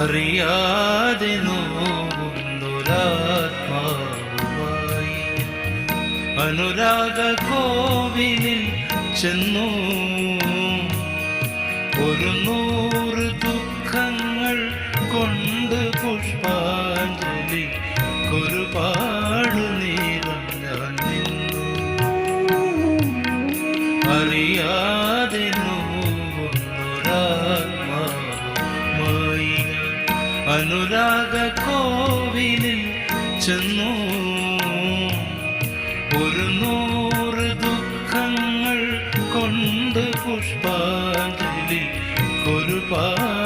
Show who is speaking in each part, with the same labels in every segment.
Speaker 1: അറിയാതെ നോവുന്നൊരാത്മാവുമായി അനുരാഗ കോവിലിൽ ചെന്നു. ഒരു നൂറ് അനുരാഗ കോവിലിൽ ചെന്നു. ഒരു നൂറ് ദുഃഖങ്ങൾ കൊണ്ട് പുഷ്പാഞ്ജലി ഒരുപാട്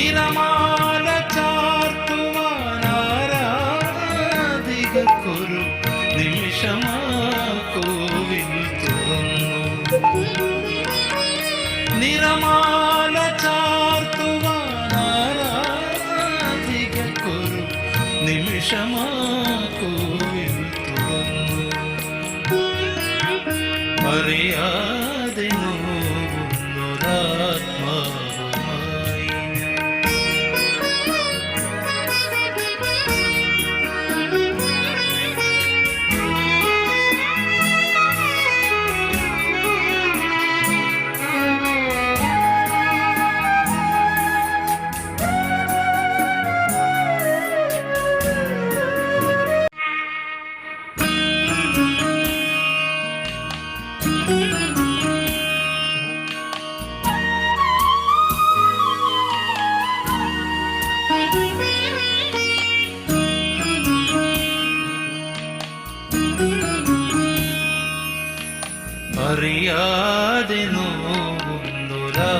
Speaker 1: നിറമാല ചാർത്തുവാനാരാധികക്കൊരു നിമിഷമാ കോവിൽ തുറന്നു നിറമാല ചാർത്തുവാനാരാധികക്കൊരു നിമിഷമാ കോവിൽ തുറന്നു അറിയാതെ നോവുന്നൊരാത്മാവുമായി അറിയാതെ നോവുന്നുലാ